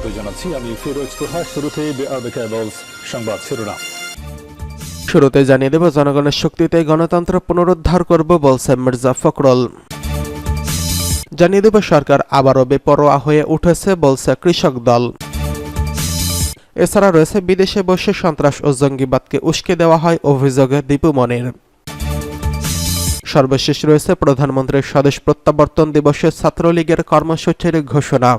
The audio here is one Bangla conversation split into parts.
স্বাগত জানাচ্ছি। আমি ফিরোজ তোহা। শুরুতে সংবাদ শিরোনাম। শুরুতে জানিয়ে দেব, জনগণের শক্তিতে গণতন্ত্র পুনরুদ্ধার করব বলছে মির্জা ফখরুল। জানিয়ে দেব, সরকার আবারও বেপরোয়া হয়ে উঠেছে বলছে কৃষক দল। এছাড়া রয়েছে, বিদেশে বসে সন্ত্রাস ও জঙ্গিবাদকে উস্কে দেওয়া হয় অভিযোগে দীপু মনির। সর্বশেষ রয়েছে, প্রধানমন্ত্রীর স্বদেশ প্রত্যাবর্তন দিবসে ছাত্রলীগের কর্মসূচির ঘোষণা।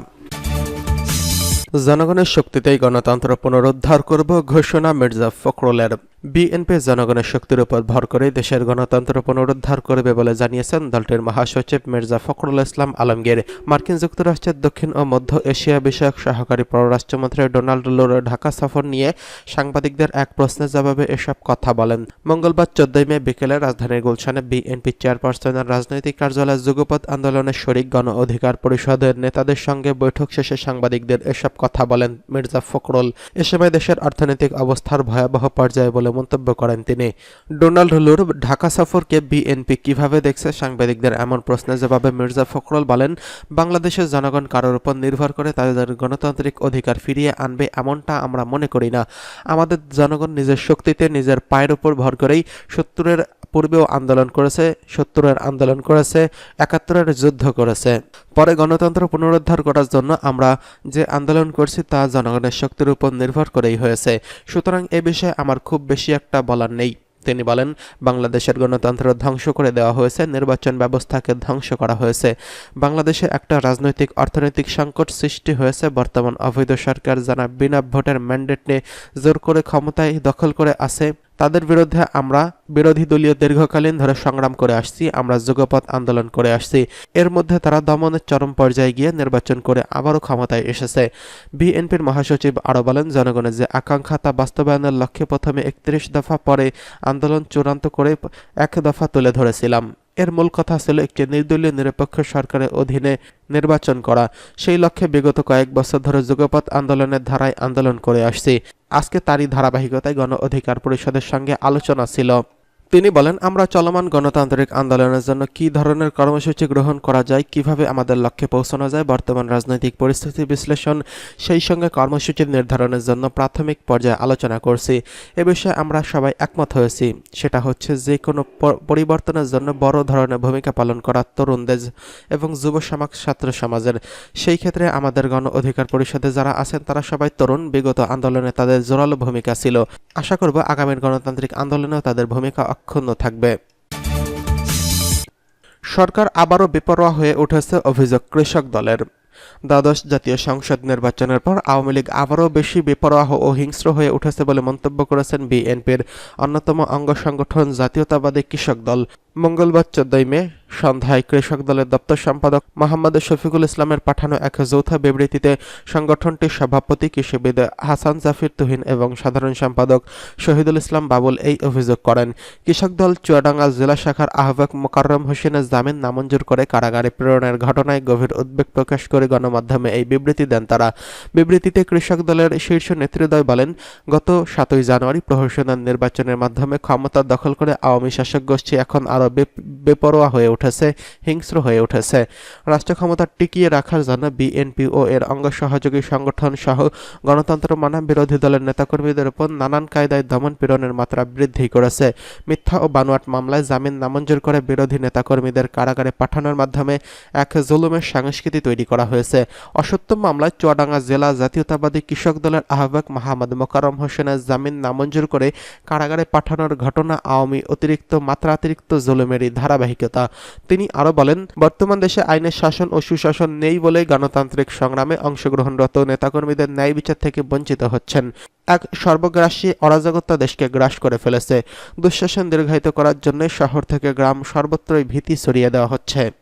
জনগণের শক্তিতেই গণতন্ত্র পুনরুদ্ধার করব ঘোষণা মির্জা ফখরুলের। বিএনপি জনগণের শক্তির উপর ভর করে দেশের গণতন্ত্র পুনরুদ্ধার করবে বলে জানিয়েছেন দলটির মহাসচিব মির্জা ফখরুল ইসলাম আলমগীর। মার্কিন যুক্তরাষ্ট্রের দক্ষিণ ও মধ্য এশিয়া বিষয়ক সহকারী পররাষ্ট্রমন্ত্রী ডোনাল্ড লুর ঢাকা সফর নিয়ে সাংবাদিকদের এক প্রশ্নের জবাবে এসব কথা বলেন। মঙ্গলবার চোদ্দই মে বিকেলে রাজধানীর গুলশানে বিএনপি চেয়ারপারসনের রাজনৈতিক কার্যালয়ে যুগপথ আন্দোলনের শরিক গণ অধিকার পরিষদের নেতাদের সঙ্গে বৈঠক শেষে সাংবাদিকদের এসব কথা বলেন মির্জা ফখরুল। এ সময় দেশের অর্থনৈতিক অবস্থার ভয়াবহ পর্যায়ে বলে মন্তব্য করেন তিনি। ডোনাল্ড লুর, ঢাকা সফরকে বিএনপি কীভাবে দেখছে? সাংবাদিকদের এমন প্রশ্নের জবাবে মির্জা ফখরুল বলেন, বাংলাদেশের জনগণ কারোর উপর নির্ভর করে তাদের গণতান্ত্রিক অধিকার ফিরিয়ে আনবে এমনটা আমরা মনে করি না। আমাদের জনগণ নিজের শক্তিতে নিজের পায়ের উপর ভর করেই সত্তরের পূর্বেও আন্দোলন করেছে সত্তরের আন্দোলন করেছে, একাত্তরের যুদ্ধ করেছে। পরে গণতন্ত্র পুনরুদ্ধার করার জন্য আমরা যে আন্দোলন করছি তা জনগণের শক্তির উপর নির্ভর করেই হয়েছে। সুতরাং এ বিষয়ে আমার খুব বেশি একটা বলার নেই। তিনি বলেন, বাংলাদেশের গণতন্ত্র ধ্বংস করে দেওয়া হয়েছে, নির্বাচন ব্যবস্থাকে ধ্বংস করা হয়েছে। বাংলাদেশে একটা রাজনৈতিক, অর্থনৈতিক সংকট সৃষ্টি হয়েছে। বর্তমান অবৈধ সরকার যারা বিনা ভোটের ম্যান্ডেট নিয়ে জোর করে ক্ষমতায় দখল করে আছে তাদের বিরুদ্ধে আমরা বিরোধী দলীয় দীর্ঘকালীন ধরে সংগ্রাম করে আসছি, আমরা যুগপথ আন্দোলন করে আসছি। এর মধ্যে তারা দমনের চরম পর্যায়ে গিয়ে নির্বাচন করে আবারও ক্ষমতায় এসেছে। বিএনপির মহাসচিব আরও বলেন, জনগণের যে আকাঙ্ক্ষা তা বাস্তবায়নের লক্ষ্যে প্রথমে একত্রিশ দফা পরে আন্দোলন চূড়ান্ত করে এক দফা তুলে ধরেছিলাম। এর মূল কথা ছিল একটি নির্দলীয় নিরপেক্ষ সরকারের অধীনে নির্বাচন করা। সেই লক্ষ্যে বিগত কয়েক বছর ধরে যুগপথ আন্দোলনের ধারায় আন্দোলন করে আসছি। আজকে তারই ধারাবাহিকতায় গণ অধিকার পরিষদের সঙ্গে আলোচনা ছিল। তিনি বলেন, আমরা চলমান গণতান্ত্রিক আন্দোলনের জন্য কী ধরনের কর্মসূচি গ্রহণ করা যায়, কীভাবে আমাদের লক্ষ্যে পৌঁছানো যায়, বর্তমান রাজনৈতিক পরিস্থিতি বিশ্লেষণ, সেই সঙ্গে কর্মসূচি নির্ধারণের জন্য প্রাথমিক পর্যায়ে আলোচনা করছি। এ বিষয়ে আমরা সবাই একমত হয়েছি। সেটা হচ্ছে যে কোনো পরিবর্তনের জন্য বড় ধরনের ভূমিকা পালন করা তরুণদের এবং যুব সমাজ, ছাত্র সমাজের। সেই ক্ষেত্রে আমাদের গণ অধিকার পরিষদে যারা আছেন, তারা সবাই তরুণ। বিগত আন্দোলনে তাদের জোরালো ভূমিকা ছিল। আশা করব আগামীর গণতান্ত্রিক আন্দোলনেও তাদের ভূমিকা অক্ষুণ্ণ থাকবে। সরকার আবারও বেপরোয়া হয়ে উঠেছে অভিযোগ কৃষক দলের। দ্বাদশ জাতীয় সংসদ নির্বাচনের পর আওয়ামী লীগ আবারও বেশি বেপরোয়া ও হিংস্র হয়ে উঠেছে বলে মন্তব্য করেছেন বিএনপির অন্যতম অঙ্গ সংগঠন জাতীয়তাবাদী কৃষক দল। মঙ্গলবার চোদ্দই মে সন্ধ্যায় কৃষক দলের দপ্তর সম্পাদক মোহাম্মদ শফিকুল ইসলামের পাঠানো এক যৌথ বিবৃতিতে সংগঠনটির সভাপতি কৃষিবিদ হাসান জাফির তুহিন এবং সাধারণ সম্পাদক শহীদুল ইসলাম বাবুল এই অভিযোগ করেন। কৃষক দল চুয়াডাঙ্গা জেলা শাখার আহ্বায়ক মোকাররম হোসেনের জামিন নামঞ্জুর করে কারাগারে প্রেরণের ঘটনায় গভীর উদ্বেগ প্রকাশ করে গণমাধ্যমে এই বিবৃতি দেন তারা। বিবৃতিতে কৃষক দলের শীর্ষ নেতৃদ্বয় বলেন, গত সাতই জানুয়ারি প্রহসনের নির্বাচনের মাধ্যমে ক্ষমতা দখল করে আওয়ামী শাসক গোষ্ঠী এখন আরও বেপরোয়া হয়ে উঠেছে, হিংস্র হয়ে উঠেছে। রাষ্ট্র ক্ষমতা টিকিয়ে রাখার জন্য বিএনপি ও এর অঙ্গ সহযোগী সংগঠন সহ গণতন্ত্র মানা বিরোধী দলের নেতাকর্মীদের উপর নানান কায়দায় দমন পীড়নের মাত্রা বৃদ্ধি করেছে। মিথ্যা ও বানোয়াট মামলায় জামিন নামঞ্জুর করে বিরোধী নেতাকর্মীদের কারাগারে পাঠানোর মাধ্যমে এক জুলুমের সংস্কৃতি তৈরি করা হয়েছে। অসত্য মামলায় চুয়াডাঙ্গা জেলা জাতীয়তাবাদী কৃষক দলের আহ্বায়ক মাহমুদ মোকাররম হোসেনের জামিন নামঞ্জুর করে কারাগারে পাঠানোর ঘটনা আওয়ামী অতিরিক্ত, মাত্রাতিরিক্ত জুলুমেরই ধারাবাহিকতা। তিনি আরও বলেন, বর্তমান দেশে আইনের শাসন ও সুশাসন নেই বলে গণতান্ত্রিক সংগ্রামে অংশগ্রহণরত নেতাকর্মীদের ন্যায় বিচার থেকে বঞ্চিত হচ্ছেন। এক সর্বগ্রাসী অরাজকতা দেশকে গ্রাস করে ফেলেছে। দুঃশাসন দীর্ঘায়িত করার জন্য শহর থেকে গ্রাম সর্বত্রই ভীতি ছড়িয়ে দেওয়া হচ্ছে।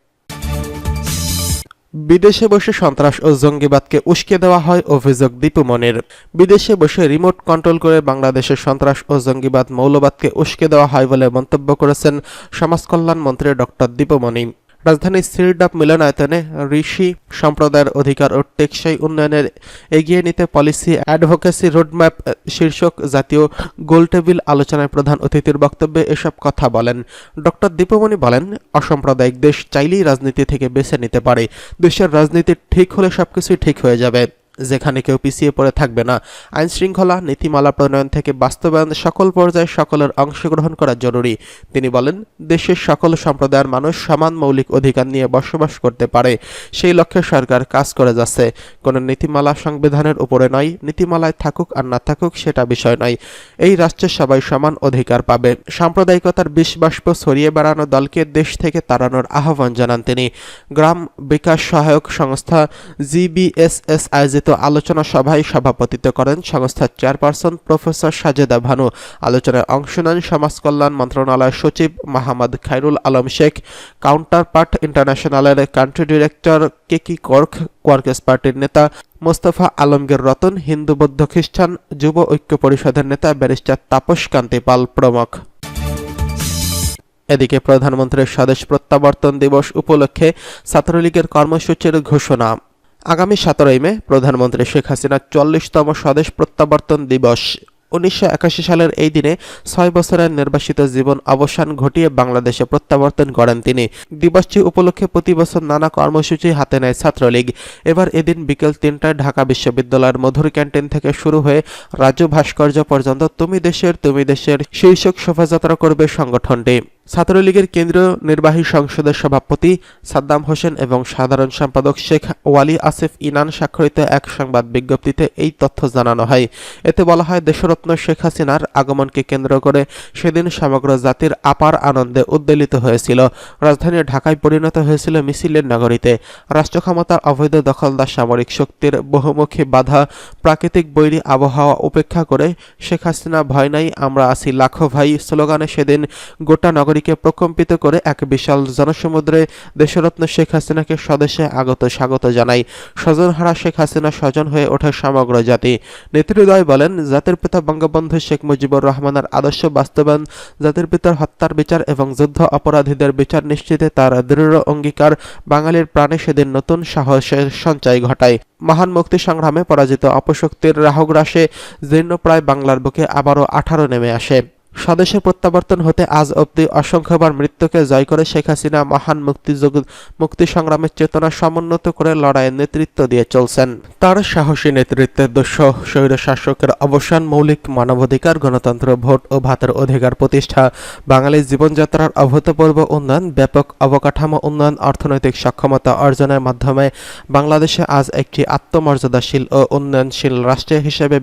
বিদেশে বসে সন্ত্রাস ও জঙ্গিবাদকে উস্কে দেওয়া হয়, অভিযোগ দীপু মনির। বিদেশে বসে রিমোট কন্ট্রোল করে বাংলাদেশের সন্ত্রাস ও জঙ্গিবাদ মৌলবাদকে উস্কে দেওয়া হয় বলে মন্তব্য করেছেন সমাজকল্যাণ মন্ত্রী ডক্টর দীপমণি রাজধানীর সিরডাপ মিলনায়তনে ঋষি সম্প্রদায়ের অধিকার ও টেকসই উন্নয়নের এগিয়ে নিতে পলিসি অ্যাডভোকেসি রোডম্যাপ শীর্ষক জাতীয় গোলটেবিল আলোচনায় প্রধান অতিথির বক্তব্যে এসব কথা বলেন। ডক্টর দীপমণি বলেন, অসাম্প্রদায়িক দেশ চাইলেই রাজনীতি থেকে বেছে নিতে পারে। দেশের রাজনীতি ঠিক হলে সবকিছুই ঠিক হয়ে যাবে। যেখানে কেউ পিছিয়ে পড়ে থাকবে না। আইন শৃঙ্খলা নীতিমালা প্রণয়ন থেকে বাস্তবায়ন সকল পর্যায়ে সকলের অংশগ্রহণ করা জরুরি। তিনি বলেন, দেশের সকল সম্প্রদায়ের মানুষ সমান মৌলিক অধিকার নিয়ে বসবাস করতে পারে। সেই লক্ষ্যে সরকার কাজ করে যাচ্ছে। কোনো নীতিমালা সংবিধানের উপরে নয়, নীতিমালায় থাকুক আর না থাকুক সেটা বিষয় নয়। এই রাষ্ট্রের সবাই সমান অধিকার পাবে। সাম্প্রদায়িকতার বিষ বাষ্প ছড়িয়ে বেড়ানো দলকে দেশ থেকে তাড়ানোর আহ্বান জানান তিনি। গ্রাম বিকাশ সহায়ক সংস্থা জিবিএসএস আয়োজিত আলোচনা সভায় সভাপতিত্ব করেন সংস্থার চেয়ারপারসন প্রফেসর সাজেদা ভানু। আলোচনায় অংশ নেন সমাজ কল্যাণ মন্ত্রণালয়ের সচিব মাহমদ খাইরুল আলম শেখ কাউন্টার পার্ট ইন্টারন্যাশনালের কান্ট্রি ডিরেক্টর কেকি কর্ক কোয়ার্কেস পার্টির নেতা মোস্তফা আলমগীর রতন, হিন্দু বৌদ্ধ খ্রিস্টান, যুব ঐক্য পরিষদের নেতা ব্যারিস্টার তাপস কান্তি পাল প্রমুখ। এদিকে প্রধানমন্ত্রীর স্বদেশ প্রত্যাবর্তন দিবস উপলক্ষে ছাত্রলীগের কর্মসূচির ঘোষণা। আগামী সতেরোই মে প্রধানমন্ত্রী শেখ হাসিনার চল্লিশতম স্বদেশ প্রত্যাবর্তন দিবস। উনিশশো একাশি সালের এই দিনে ছয় বছরের নির্বাসিত জীবন অবসান ঘটিয়ে বাংলাদেশে প্রত্যাবর্তন করেন তিনি। দিবসটি উপলক্ষে প্রতি বছর নানা কর্মসূচি হাতে নেয় ছাত্রলীগ। এবার এদিন বিকেল তিনটায় ঢাকা বিশ্ববিদ্যালয়ের মধুর ক্যান্টিন থেকে শুরু হয়ে রাজু ভাস্কর্য পর্যন্ত তুমি দেশের তুমি দেশের শীর্ষক শোভাযাত্রা করবে সংগঠনটি। ছাত্রলীগের কেন্দ্রীয় নির্বাহী সংসদের সভাপতি সাদ্দাম হোসেন এবং সাধারণ সম্পাদক শেখ ওয়ালি আসিফ ইনান স্বাক্ষরিত এক সংবাদ বিজ্ঞপ্তিতে এই তথ্য জানানো হয়। এতে বলা হয়, দেশরত্ন শেখ হাসিনার আগমনকে কেন্দ্র করে সেদিন সমগ্র জাতির আপার আনন্দে উদ্বেলিত হয়েছিল। রাজধানী ঢাকায় পরিণত হয়েছিল মিছিলের নগরীতে। রাষ্ট্র ক্ষমতার অবৈধ দখলদার সামরিক শক্তির বহুমুখী বাধা প্রাকৃতিক বৈরী আবহাওয়া উপেক্ষা করে শেখ হাসিনা, ভয় নাই, আমরা আছি। লাখো ভাই স্লোগানে সেদিন গোটা নগরীকে প্রকম্পিত করে এক বিশাল জনসমুদ্রে দেশরত্ন শেখ হাসিনাকে স্বদেশে আগত স্বাগত জানাই স্বজনহারা শেখ হাসিনা স্বজন হয়ে ওঠে সমগ্র জাতি। নেতৃদ্বয় বলেন, জাতির পিতা বঙ্গবন্ধু শেখ মুজিবুর রহমানের আদর্শ বাস্তবায়ন, জাতির পিতার হত্যার বিচার এবং যুদ্ধ অপরাধীদের বিচার নিশ্চিতে তার দৃঢ় অঙ্গীকার বাঙালির প্রাণে সেদিন নতুন সাহসের সঞ্চয় ঘটায়। মহান মুক্তি সংগ্রামে পরাজিত অপশক্তির রাহগ্রাসে জীর্ণপ্রায় বাংলার বুকে আবারও আঠারো নেমে আসে। স্বদেশে প্রত্যাবর্তন হতে আজ অবধি অসংখ্যবার মৃত্যুকে জয় করে শেখ হাসিনা মহান মুক্তিযুগ মুক্তি সংগ্রামের চেতনা সমুন্নত করে লড়াইয়ের নেতৃত্ব দিয়ে চলছেন। তার সাহসী নেতৃত্বের দস্য স্বৈর শাসকের অবসান, মৌলিক মানবাধিকার, গণতন্ত্র, ভোট ও ভাতের অধিকার প্রতিষ্ঠা, বাঙালির জীবনযাত্রার অভূতপূর্ব উন্নয়ন, ব্যাপক অবকাঠামো উন্নয়ন, অর্থনৈতিক সক্ষমতা অর্জনের মাধ্যমে বাংলাদেশে আজ একটি আত্মমর্যাদাশীল ও উন্নয়নশীল রাষ্ট্র হিসেবে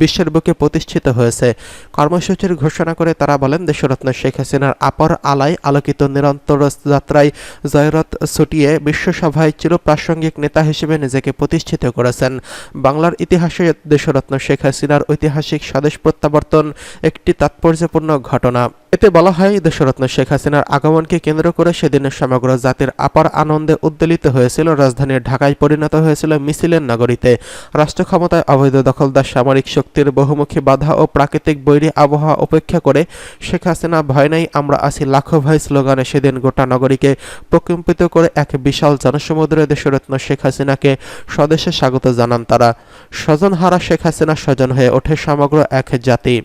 বিশ্বের বুকে প্রতিষ্ঠিত হয়েছে। কর্মসূচির ঘোষণা করে তারা বলেন, দেশরত্ন শেখ হাসিনার আপর আলায় আলোকিত নিরন্তর যাত্রায় জয়রথ ছুটিয়ে বিশ্বসভায় চিরপ্রাসঙ্গিক নেতা হিসেবে নিজেকে প্রতিষ্ঠিত করেছেন। বাংলার ইতিহাসে দেশরত্ন শেখ হাসিনার ঐতিহাসিক স্বদেশ প্রত্যাবর্তন একটি তাৎপর্যপূর্ণ ঘটনা। এতে বলা হয়, দেশরত্ন শেখ হাসিনার আগমনকে কেন্দ্র করে সেদিনের সমগ্র জাতির আপার আনন্দে উদ্বেলিত হয়েছিল। রাজধানীর ঢাকায় পরিণত হয়েছিল মিছিলের নগরীতে। রাষ্ট্র ক্ষমতায় অবৈধ দখলদার সামরিক শক্তির বহুমুখী বাধা ও প্রাকৃতিক বৈরী আবহাওয়া উপেক্ষা করে, শেখ হাসিনা, ভয় নাই, আমরা আছি লাখো ভাই স্লোগানে সেদিন গোটা নগরীকে প্রকম্পিত করে এক বিশাল জনসমুদ্রে দেশরত্ন শেখ হাসিনাকে স্বদেশে স্বাগত জানান তারা। স্বজন হারা শেখ হাসিনা স্বজন হয়ে ওঠে সমগ্র এক জাতি।